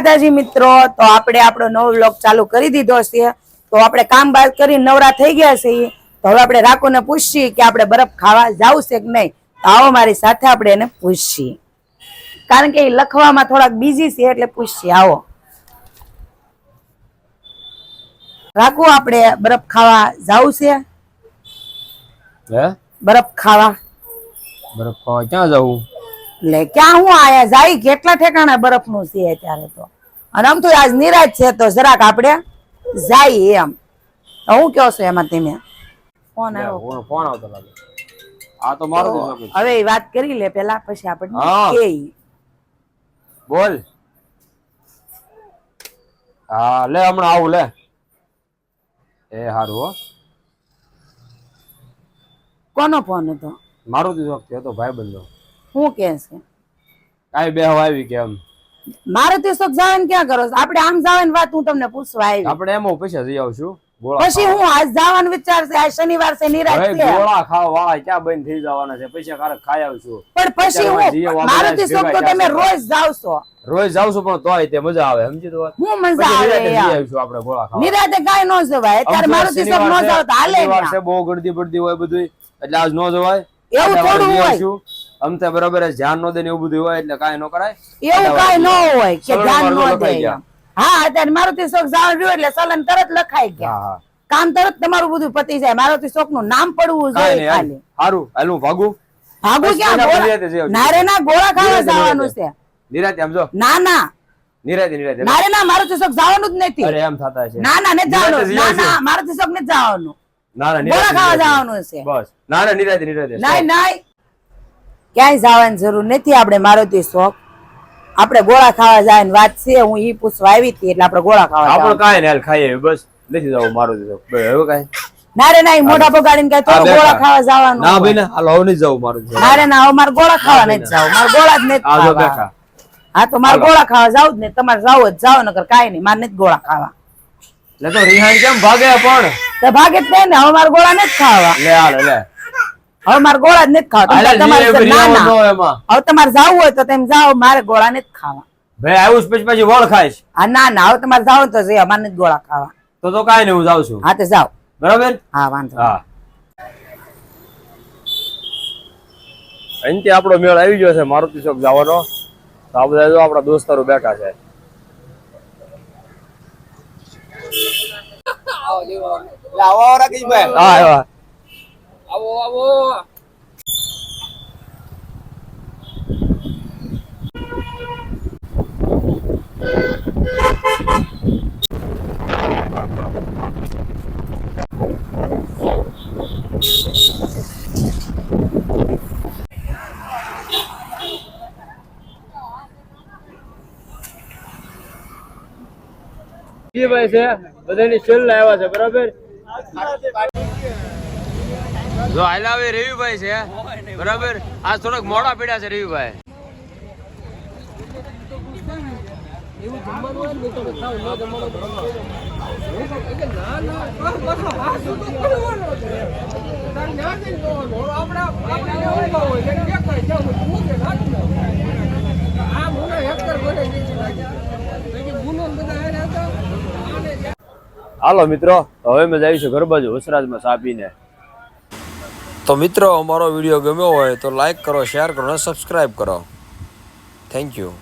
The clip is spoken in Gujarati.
માતાજી મિત્રો તો આપણે આપણો નવો વ્લોગ ચાલુ કરી દીધો છે. તો આપણે કામ બાદ કરી નવરા થઈ ગયા છીએ. તો હવે આપણે રાખોને પૂછીએ કે આપણે બરફ ખાવા જાવું છે કે નહીં? તો આવો મારી સાથે આપણે એને પૂછીએ. કારણ કે એ લખવામાં થોડાક બીજી છે એટલે પૂછીએ. આવો. રાખો આપણે બરફ ખાવા જાવું છે? હે? બરફ ખાવા. બરફ ખાવા ક્યાં જવું? એટલે ક્યાં હું આયા? જાય કેટલા ઠેકાણા બરફનું છે અત્યારે તો? અને આમ તો આજ નિરાજ છે તો જરાક આપણે જાય એમ. તો હું કયો છું એમાં તમે? ફોન આવ્યો. કોણ કોણ આવતો લાગે. આ તો મારો. હવે એ વાત કરી લે પેલા પછી આપણે કે બોલ. હા લે હમણાં આવું લે. એ હારું હો. કોનો ફોન હતો? મારો દીધો હતો ભાઈ બંધો હું કે છે? કાઈ બે આવી કે એમ. મારે તે શોખ જવાનું ક્યાં કરો આપણે આમ જવાની વાત હું તમને પૂછવા આવી. આપણે એમ પૈસા જઈ આવશું. પછી હું આજ જવાનું વિચાર છે આ શનિવાર છે નિરાશ છે ગોળા ખાવા વાળા ક્યાં બંધ થઈ જવાના છે? પૈસા કારક ખાઈ આવશું. પણ પછી હું વાપરે મારુતિ શોખ તો તમે રોજ જાવ છો. રોજ જાવશું પણ તોય તે મજા આવે સમજી તો હું મજા આવે આવીશું આપણે ગોળા ખાવા. નિરાતે કાઈ ન જવાય. અત્યારે આમ તો શોખ ન જાવ તો હાલે. છે બહુ ગળદી પડતી હોય બધું એટલે આજ ન જવાય. એવું થોડું હોય. આવીશું. આમ તે બરાબર ધ્યાન નો દે ને એવું બધું હોય એટલે કાંઈ ન કરાય. એવું કાંઈ ન હોય કે ધ્યાન ન દે. હા અત્યારે મારુતિ શોખ જવાનું રહ્યું એટલે સલન તરત લખાઈ ગયા. કામ તરત તમારું બધું પતી જાય. મારુતિ શોખનું નામ પડવું જોઈએ ખાલી. સારું હાલ હું ભાગું. ભાગું ક્યાં. નારે ના ગોળા ખાવા જવાનું છે. નિરાતે સમજો ના ના. નિરાતે નિરાતે. નારે ના મારુતિ શોખ જવાનું જ નથી. અરે એમ થતા છે ના ના નથી જવાનું. ના ના મારુતિ શોખ ને જવાનું. ના ના ગોળા નિરાતે ખાવા જવાનું છે. બસ. ના ના નિરાતે નિરાતે. નાય નાય. ક્યાંય જવાની જરૂર નથી આપણે મારુતિ શોખ. આપણે ગોળા ખાવા જવાની વાત છે હું ઈ પૂછવા આવી હતી એટલે આપણે ગોળા ખાવા આપણે કાંઈ નહીં ખાઈએ બસ નથી જવું મારું તો બસ હવે કાંઈ? ના રે ના મોઢા બગાડીને કાંઈ તો ગોળા ખાવા જવાનું ના ભાઈ ના હાલ હવે નહીં જવું મારું તો. ના રે ના હવે મારે ગોળા ખાવા નથી જવું. મારે ગોળા જ નથી ખાવા. હા તો મારે ગોળા ખાવા જાવ જ ને તમારે જાવ જ જાવ નકર કાંઈ નહીં મારે નથી ગોળા ખાવા. લે તો રિહાન કેમ ભાગે પણ? તો ભાગે જ નહીં ને હવે મારે ગોળા નથી ખાવા. લે હાલ લે. હવે મારે ગોળા જ નથી ખાવા તમારે ના ના હવે તમારે જાવું હોય તો તમે જાઓ મારે ગોળા નથી ખાવા ભાઈ આવું પછી પછી વળ ખાઈશ હા ના ના હવે તમારે જાવ તો જઈએ મારે નથી ગોળા ખાવા તો તો કાંઈ નહીં હું જાઉં છું હા તો જાઓ બરાબર હા વાંધો હા અહીંથી આપણો મેળ આવી ગયો છે મારુતિ ચોક જવાનો તો આ બધા જો આપણા દોસ્તારો બેઠા છે હા આવ્યા ભાઈ છે. બધાની સેલ આવ્યા છે બરાબર? જો હાલાવે રવિભાઈ છે. બરાબર? આ થોડાક મોડા પીડ્યા છે રવિભાઈ. હાલો મિત્રો હવે અમે જઈશું ઘર બાજુ વસરાજમાં સાપીને. તો મિત્રો, અમારો વીડિયો ગમ્યો હોય તો લાઈક કરો શેર કરો અને સબસ્ક્રાઈબ કરો. Thank you